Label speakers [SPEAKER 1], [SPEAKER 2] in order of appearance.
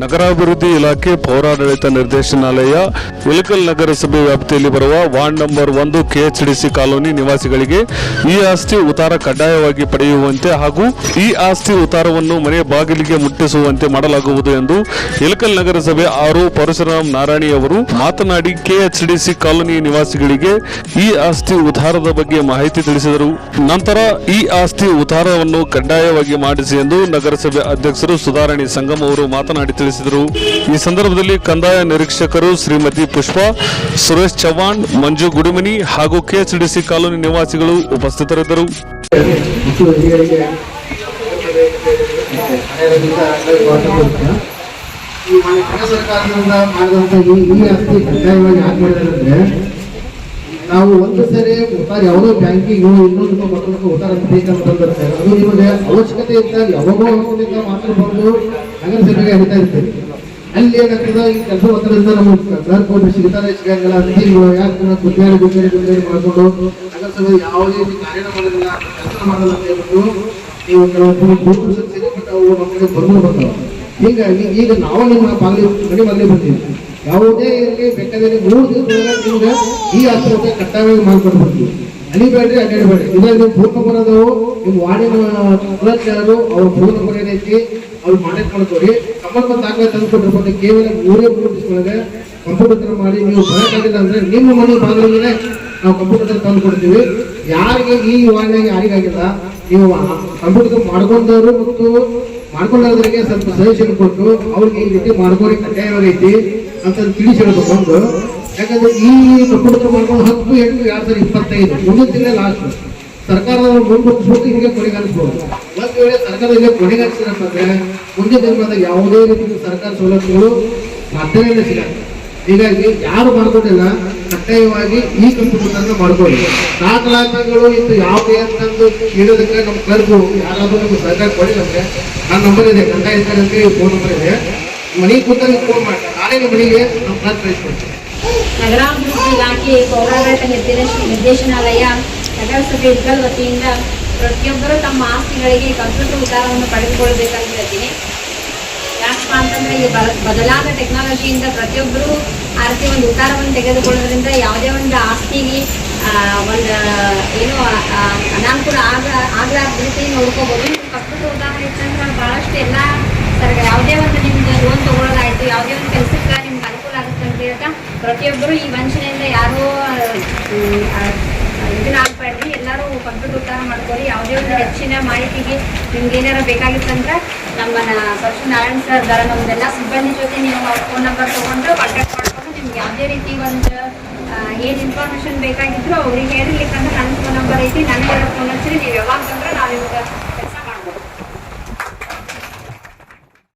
[SPEAKER 1] ನಗರಾಭಿವೃದ್ಧಿ ಇಲಾಖೆ ಪೌರಾಡಳಿತ ನಿರ್ದೇಶನಾಲಯ ವಿಲಕಲ್ ನಗರಸಭೆ ವ್ಯಾಪ್ತಿಯಲ್ಲಿ ಬರುವ ವಾರ್ಡ್ ನಂಬರ್ ಒಂದು ಕೆಎಚ್ಡಿಸಿ ಕಾಲೋನಿ ನಿವಾಸಿಗಳಿಗೆ ಈ ಆಸ್ತಿ ಉತ್ತಾರ ಕಡ್ಡಾಯವಾಗಿ ಪಡೆಯುವಂತೆ ಹಾಗೂ ಈ ಆಸ್ತಿ ಉತ್ತಾರವನ್ನು ಮನೆಯ ಬಾಗಿಲಿಗೆ ಮುಟ್ಟಿಸುವಂತೆ ಮಾಡಲಾಗುವುದು ಎಂದು ಇಲಕಲ್ ನಗರಸಭೆ ಆರು ಪರಶುರಾಮ್ ನಾರಾಯಣಿ ಅವರು ಮಾತನಾಡಿ ಕೆಎಚ್ಡಿಸಿ ಕಾಲೋನಿ ನಿವಾಸಿಗಳಿಗೆ ಈ ಆಸ್ತಿ ಉತ್ತಾರದ ಬಗ್ಗೆ ಮಾಹಿತಿ ತಿಳಿಸಿದರು. ನಂತರ ಈ ಆಸ್ತಿ ಉತ್ತಾರವನ್ನು ಕಡ್ಡಾಯವಾಗಿ ಮಾಡಿಸಿ ಎಂದು ನಗರಸಭೆ ಅಧ್ಯಕ್ಷರು ಸುಧಾರಾಣಿ ಸಂಗಮ್ ಅವರು ಮಾತನಾಡಿ ತಿಳಿಸಿದರು. ಈ ಸಂದರ್ಭದಲ್ಲಿ ಕಂದಾಯ ನಿರೀಕ್ಷಕರು ಶ್ರೀಮತಿ ಪುಷ್ಪ, ಸುರೇಶ್ ಚವ್ಹಾಣ್, ಮಂಜು ಗುಡಿಮನಿ ಹಾಗೂ ಕೆಎಚ್ಡಿಸಿ ಕಾಲೋನಿ ನಿವಾಸಿಗಳು ಉಪಸ್ಥಿತರಿದ್ದರು.
[SPEAKER 2] ಈ ಸರ್ಕಾರದಿಂದ ಮಾಡಿದಂತ ಈ ಆಸ್ತಿ ಕಡ್ಡಾಯವಾಗಿ ಯಾಕೆ ಮಾಡಿದ್ರೆ ನಾವು ಒಂದು ಸರಿ ಉತ್ತಾರ ಯಾವುದೋ ಬ್ಯಾಂಕಿಗೆ ಇನ್ನೊಂದು ಮಕ್ಕಳಿಗೆ ಉತ್ತಾರ ಬೇಕಂತ ಬಂದಿರುತ್ತೆ ಅದು ನಿಮಗೆ ಅವಶ್ಯಕತೆ ಇದ್ದಾಗ ಯಾವಾಗೋ ಅನುಕೂಲದಿಂದ ಮಾತ್ರ ಬಂದು ನಗರಸಭೆಗೆ ಹೇಳ್ತಾ ಇರ್ತೇವೆ. ಅಲ್ಲಿ ಏನಾಗ್ತದೆ? ಈ ಕೆಲಸ ಒತ್ತಡದಿಂದ ನಮಗೆ ಸರ್ ಹೋಗಿ ಸಿಗ್ತಾರೆ, ಸಿಗಂಗಿಲ್ಲ ತಿಂಗಳು ಯಾಕೆ ಗುದ್ದಾಡಿ ಗುದ್ದಾಡಿ ಗುದ್ದಾಡಿ ಮಾಡಿಕೊಂಡು. ಮಾಡ್ಕೊಂಡು ನಗರಸಭೆ ಯಾವುದೇ ರೀತಿ ಕಾರ್ಯ ಮಾಡೋದಿಲ್ಲ, ಕೆಲಸ ಮಾಡಲ್ಲ ಅಂತ ಹೇಳ್ಬಿಟ್ಟು ನೀವು ಕೆಲವೊಂದು ಬಟ್ ಅವು ನಮಗೆ ಬಂದು ಬರ್ತಾವೆ ಹೀಗಾಗಿ ಈಗ ನಾವು ನಿಮ್ಮ ಬಾಗಿಲು ಮನೆ ಬಾಗಿಲು ಬರ್ತೀವಿ ಯಾವುದೇ ಇರಲಿ ಬೆಟ್ಟದಲ್ಲಿ ಮೂರು ದಿವಸದೊಳಗೆ ನಿಮ್ಗೆ ಈ ಆಸ್ಪತ್ರೆ ಕಡ್ಡಾಯವಾಗಿ ಮಾಡ್ಕೊಡ್ಬರ್ತೀವಿ ಅಲಿಬೇಡ್ರಿ ಅಡ್ಡಾಡಬೇಡ್ರಿ ಇವಾಗ ನೀವು ಫೋನ್ ನಂಬರ್ ಅದಾವು ನಿಮ್ಮ ವಾರ್ಡಿನ ಅವರು ಯಾರು ಅವ್ರ ಫೋನ್ ನಂಬರ್ ಏನೈತಿ ಅವ್ರು ಕಾಂಟ್ಯಾಕ್ಟ್ ಮಾಡ್ಕೊಡಿ. ಸಂಬಂಧ ದಾಖಲೆ ತಂದು ಕೊಟ್ಟಿರ್ಬೋದು ಕೇವಲ ಮೂರೇ ಮೂರು ದಿವಸದೊಳಗೆ ಕಂಪ್ಯೂಟರ್ ಮಾಡಿ ನೀವು ಬರೋಕ್ಕಾಗಿಲ್ಲ ಅಂದ್ರೆ ನಿಮ್ಮ ಮನೆ ಬಾಗಿಲಿಗೆ ನಾವು ಕಂಪ್ಯೂಟರ್ ತಂದು ಕೊಡ್ತೀವಿ ಯಾರಿಗೆ ಈ ವಾರ್ಡ್ನಾಗ ಯಾರಿಗಾಗಿಲ್ಲ, ನೀವು ಕಂಪ್ಯೂಟರ್ ಮಾಡ್ಕೊಂಡವರು ಮತ್ತು ಮಾಡ್ಕೊಂಡವ್ರಿಗೆ ಸ್ವಲ್ಪ ಸಜೆಷನ್ ಕೊಟ್ಟು ಅವ್ರಿಗೆ ಈ ರೀತಿ ಮಾಡ್ಕೋರಿ ಕಡ್ಡಾಯವಾಗೈತಿ ಅಂತ ತಿಳಿಸಿ ಹೇಳ್ಬೇಕು ಯಾಕಂದ್ರೆ ಈ ಕುಟುಂಬ ಮಾಡ್ಕೊಂಡು ಹತ್ತು, ಎಂಟು ಎರಡ್ ಸಾವಿರದ ಇಪ್ಪತ್ತೈದು? ಮುಂದಿನ ತಿಂಗಳ ಲಾಸ್ಟ್ ಸರ್ಕಾರದವರು ಮುಂದುವರಿಸ್ಬೇಕು ಹಿಂಗೆ ಕೊನೆಗಾಣಿಸ್ಬೋದು. ಮತ್ತೆ ವೇಳೆ ಸರ್ಕಾರ ಹಿಂಗೆ ಕೊನೆಗಾಣಿಸಿದ್ರಪ್ಪ ಮುಂದೆ ಮುಂದಿನ ದಿನಮಾನದಾಗ ಯಾವುದೇ ರೀತಿಯ ಸರ್ಕಾರ ಸೌಲಭ್ಯಗಳು ಸಾಧ್ಯವೇ ಸಿಗಲ್ಲ. ಹೀಗಾಗಿ ಯಾರು ಮಾಡ್ಕೊಂಡಿಲ್ಲ, ಕಡ್ಡಾಯವಾಗಿ ಈ ಕಂಪ್ಯೂಟರ್ ಮಾಡ್ಕೊಳ್ಳಿ ದಾಖಲಾತಿಗಳು ಇದು ಯಾವುದೇ ಅಂತಂದು ಕೇಳೋದಕ್ಕೆ ನಮ್ಮ ಕರ್ಕು ಯಾರಾದರೂ ನಿಮ್ಗೆ ಸರ್ಕಾರ ಕೊಡಿ ನಮಗೆ ನನ್ನ ನಂಬರ್ ಇದೆ ಕಂದಾಯ ಇದ್ದಾರೆ ಫೋನ್ ನಂಬರ್ ಇದೆ. ಮನೆಗೆ ಕೂತಾಗ ಫೋನ್ ಮಾಡಿ ನಾಳೆ ಮನೆಗೆ ನಮ್ಮ ಕಾರ್ ಕಳಿಸ್ಕೊಡ್ತೀನಿ
[SPEAKER 3] ನಗರಾಭಿವೃದ್ಧಿ ಇಲಾಖೆ ಪೌರಾಡಳಿತ ನಿರ್ದೇಶ ನಿರ್ದೇಶನಾಲಯ, ನಗರಸಭೆ ಇದ್ಗಲ್ ವತಿಯಿಂದ ಪ್ರತಿಯೊಬ್ಬರು ತಮ್ಮ ಆಸ್ತಿಗಳಿಗೆ ಕಂಪ್ಯೂಟರ್ ಉದ್ದಾರವನ್ನು ಪಡೆದುಕೊಳ್ಬೇಕಂತ ಹೇಳ್ತೀನಿ. ಅಂತಂದ್ರೆ ಈ ಬದಲಾದ ಟೆಕ್ನಾಲಜಿಯಿಂದ ಪ್ರತಿಯೊಬ್ಬರು ಆ ರೀತಿ ಒಂದು ಉತ್ತಾರವನ್ನು ತೆಗೆದುಕೊಳ್ಳೋದ್ರಿಂದ ಯಾವುದೇ ಒಂದು ಆಸ್ತಿಗೆ ಒಂದು, ಏನು ಅನಾನುಕೂಲ ಆಗ ಆಗ್ಲಾರ್ದ ರೀತಿ ನೋಡ್ಕೋಬಹುದು ಕಷ್ಟದ ಉದಾಹರಣೆ ಇತ್ತಂದ್ರೆ ಬಹಳಷ್ಟು ಎಲ್ಲ ಸರ್ ಯಾವುದೇ ಒಂದು ನಿಮ್ಗೆ ಲೋನ್ ತಗೊಳ್ಳೋದಾಯ್ತು, ಯಾವುದೇ ಒಂದು ಕೆಲಸಕ್ಕೆ ನಿಮ್ಗೆ ಅನುಕೂಲ ಆಗುತ್ತೆ ಅಂತ ಹೇಳ್ತಾ ಪ್ರತಿಯೊಬ್ಬರು ಈ ವಂಚನೆಯಿಂದ ಕಂಪ್ಯೂಟರ್ ಮಾಡ್ಕೊಳ್ಳಿ. ಯಾವುದೇ ಒಂದು ಹೆಚ್ಚಿನ ಮಾಹಿತಿಗೆ ನಿಮ್ಗೆ ಏನಾರ ಬೇಕಾಗಿತ್ತಂದ್ರೆ ನಮ್ಮ ಪರಶು ನಾರಾಯಣ್ ಸರ್ ದರ ನಮ್ದೆಲ್ಲ ಸಿಬ್ಬಂದಿ ಜೊತೆ ನೀವು ಅವ್ರ ಫೋನ್ ನಂಬರ್ ತೊಗೊಂಡು ಕಾಂಟ್ಯಾಕ್ಟ್ ಮಾಡ್ಕೊಂಡು ನಿಮ್ಗೆ ಯಾವುದೇ ರೀತಿ ಒಂದು ಏನು ಇನ್ಫಾರ್ಮೇಷನ್ ಬೇಕಾಗಿದ್ರು ಅವ್ರಿಗೆ ಹೇಳಿರ್ಲಿಕ್ಕಂದ್ರೆ ನನ್ನ ಫೋನ್ ನಂಬರ್ ಐತಿ ನನಗೆ ಫೋನ್ ಹಚ್ಚಿರಿ.